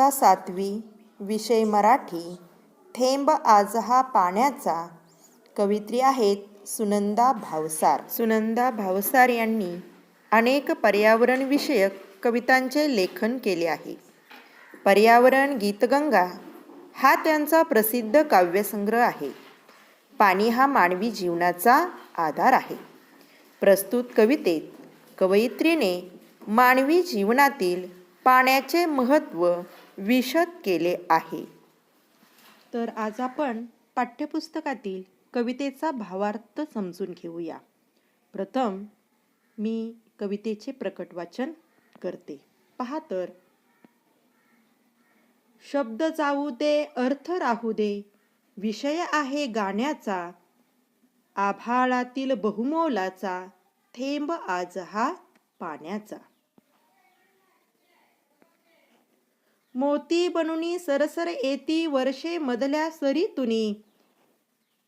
इयत्ता सातवी विषय मराठी थेंब आज हा पाण्याचा. कवित्री आहेत सुनंदा भावसार. सुनंदा भावसार यांनी अनेक पर्यावरणविषयक कवितांचे लेखन केले आहे. पर्यावरण गीतगंगा हा त्यांचा प्रसिद्ध काव्यसंग्रह आहे. पाणी हा मानवी जीवनाचा आधार आहे. प्रस्तुत कवितेत कवयित्रीने मानवी जीवनातील पाण्याचे महत्त्व विशद केले आहे. तर आज आपण पाठ्यपुस्तकातील कवितेचा भावार्थ समजून घेऊया. प्रथम मी कवितेचे प्रकट वाचन करते. पहा तर. शब्द जाऊ दे अर्थ राहू दे विषय आहे गाण्याचा आभाळातील बहुमोलाचा थेंब आज हा पाण्याचा. मोती बनुनी सरसर येती वर्षे मधल्या सरीतुनी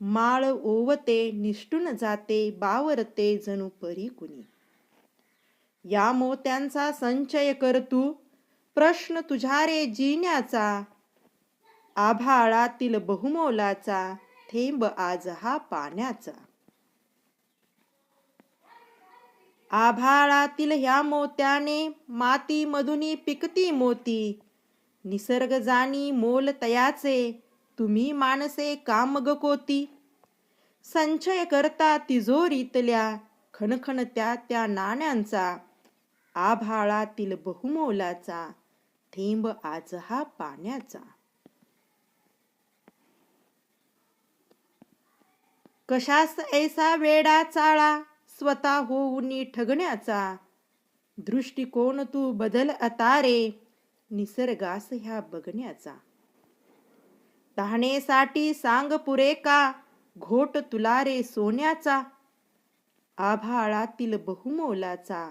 माळ ओवते निष्ठून जाते बावरते जणू परी कुणी या मोत्यांचा संचय कर तू प्रश्न तुझ्या रे जिण्याचा. आभाळातील बहुमोलाचा थेंब आज हा पाण्याचा. आभाळातील ह्या मोत्याने माती मधुनी पिकती मोती. निसर्ग जाणी मोल तयाचे तुम्ही माणसे कामग कोती? संचय करता तिजोरीतल्या खणखणत्या त्या नाण्यांचा आभाळातील बहुमोलाचा थेंब आज हा पाण्याचा. कशास ऐसा वेडा चाळा स्वतः होऊन ठगण्याचा? दृष्टिकोन तू बदल अतारे निसर्गास ह्या बघण्याचा. तहानेसाठी सांग पुरे का? घोट तुला रे सोन्याचा. आभाळातील बहुमोलाचा.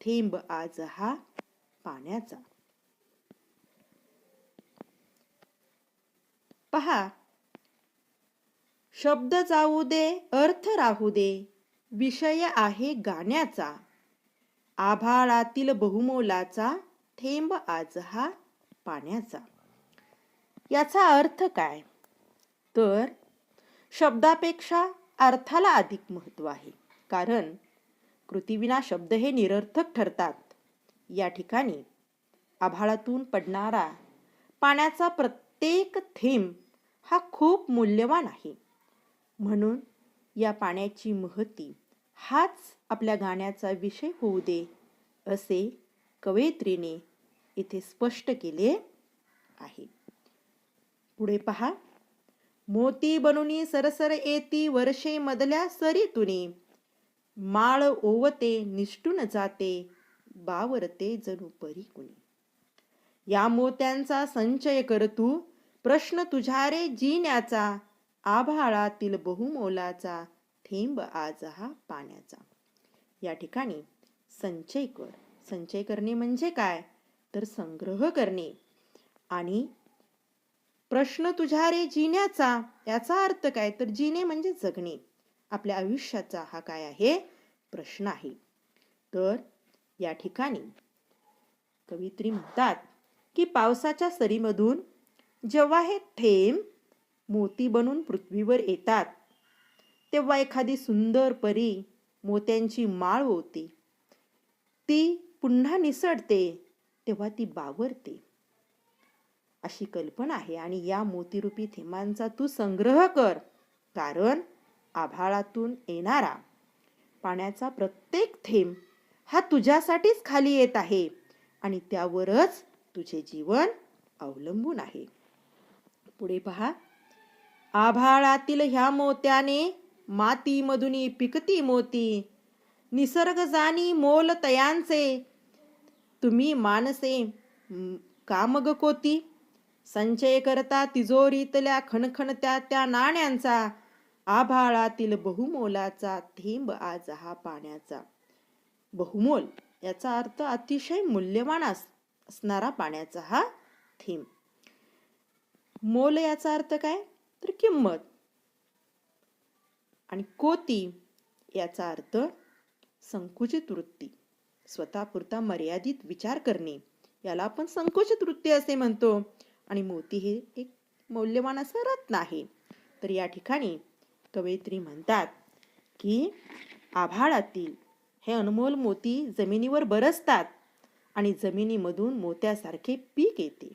थेंब आज हा पाण्याचा. पहा शब्द जाऊ दे अर्थ राहू दे विषय आहे गाण्याचा. आभाळातील बहुमोलाचा थेंब आज हा पाण्याचा. याचा अर्थ काय? तर शब्दापेक्षा अर्थाला अधिक महत्त्व आहे. कारण कृतीविना शब्द हे निरर्थक ठरतात. या ठिकाणी आभाळातून पडणारा पाण्याचा प्रत्येक थेंब हा खूप मूल्यवान आहे. म्हणून या पाण्याची महती हाच आपल्या गाण्याचा विषय होऊ दे असे कवयित्रीने इथे स्पष्ट केले आहे. पुढे पहा. मोती बनुनी सरसर येती वर्षे मधल्या सरीतुनी. माळ ओवते निष्ठून जाते बावरते जणू परी कुणी या मोत्यांचा संचय कर तू प्रश्न तुझ्या रे जिण्याचा आभाळातील बहुमोलाचा थेंब आज हा पाण्याचा. या ठिकाणी संचय कर. संचय करणे म्हणजे काय? तर संग्रह करणे. आणि प्रश्न तुझ्या रे जिण्याचा याचा अर्थ काय? तर जिणे म्हणजे जगणे. आपल्या आयुष्याचा हा काय आहे? प्रश्न आहे. तर या ठिकाणी कवित्री म्हणतात की पावसाच्या सरीमधून जेव्हा हे थेंब मोती बनून पृथ्वीवर येतात तेव्हा एखादी सुंदर परी मोत्यांची माळ होती ती पुन्हा निसडते तेव्हा ती बावरते. अशी कल्पना आहे आणि या मोतीरूपी थेंबांचा तू संग्रह कर कारण आभाळातून येणारा पाण्याचा प्रत्येक थेंब हा तुझ्यासाठीच खाली येत आहे आणि त्यावरच तुझे जीवन अवलंबून आहे. पुढे पहा. आभाळातील ह्या मोत्याने मातीमधून पिकती मोती. निसर्ग जाणी मोल तयांचे. तुम्ही मानसे कामग कोती? संचय करता तिजोरीतल्या खणखणत्या त्या नाण्यांचा. आभाळातील बहुमोलाचा थेंब आज हा पाण्याचा. बहुमोल याचा अर्थ अतिशय मूल्यवान असणारा पाण्याचा हा थेंब. मोल याचा अर्थ काय? तर किंमत. आणि कोती याचा अर्थ संकुचित वृत्ती. स्वतःपुरता मर्यादित विचार करणे याला आपण संकुचित वृत्ती असे म्हणतो. आणि मोती हे एक मौल्यवान असं रत्न आहे. तर या ठिकाणी कवयित्री म्हणतात की आभाळातील हे अनमोल मोती जमिनीवर बरसतात आणि जमिनीमधून मोत्यासारखे पीक येते.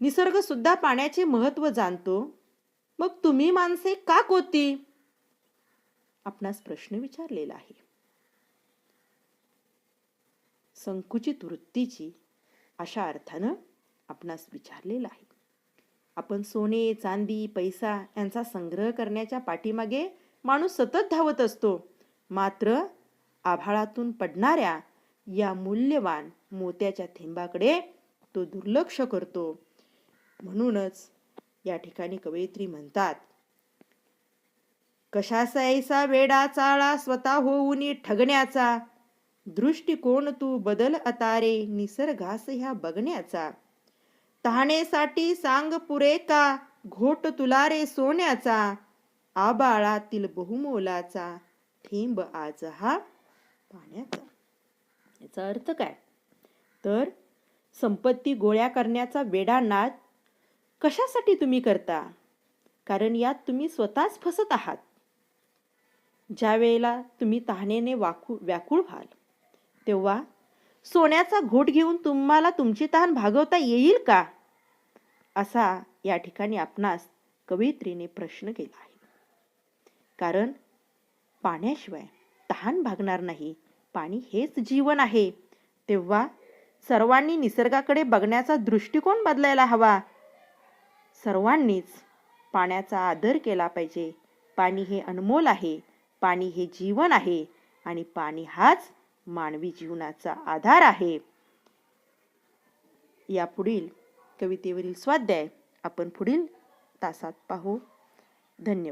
निसर्गसुद्धा पाण्याचे महत्त्व जाणतो. मग तुम्ही माणसे का कोती? आपणास प्रश्न विचारलेला आहे. संकुचित वृत्तीची अशा अर्थानं आपणास विचारलेला आहे. आपण सोने चांदी पैसा यांचा संग्रह करण्याच्या पाठीमागे माणूस सतत धावत असतो. मात्र आभाळातून पडणाऱ्या या मूल्यवान मोत्याच्या थेंबाकडे तो दुर्लक्ष करतो. म्हणूनच या ठिकाणी कवयित्री म्हणतात कशाचा ऐसा वेडा चाळा स्वतः होऊन ठगण्याचा? दृष्टिकोन तू बदल अतारे निसर्गास ह्या बघण्याचा. तहानेसाठी सांग पुरे का? घोट तुला रे सोन्याचा. आबाळातील बहुमोलाचा थेंब आज हा पाण्याचा. याचा अर्थ काय? तर संपत्ती गोळ्या करण्याचा वेडा नाद कशासाठी तुम्ही करता? कारण यात तुम्ही स्वतःच फसत आहात. ज्या वेळेला तुम्ही तहानेने वाकू व्याकुळ व्हाल तेव्हा सोन्याचा घोट घेऊन तुम्हाला तुमची तहान भागवता येईल का? असा या ठिकाणी आपणास कवयित्रीने प्रश्न केला आहे. कारण पाण्याशिवाय तहान भागणार नाही. पाणी हेच जीवन आहे. तेव्हा सर्वांनी निसर्गाकडे बघण्याचा दृष्टिकोन बदलायला हवा. सर्वांनीच पाण्याचा आदर केला पाहिजे. पाणी हे अनमोल आहे. पाणी हे जीवन आहे आणि पाणी हाच मानवी जीवनाचा आधार आहे. या पुढील कवितेवरील स्वाध्याय आपण पुढील तासात पाहू. धन्यवाद.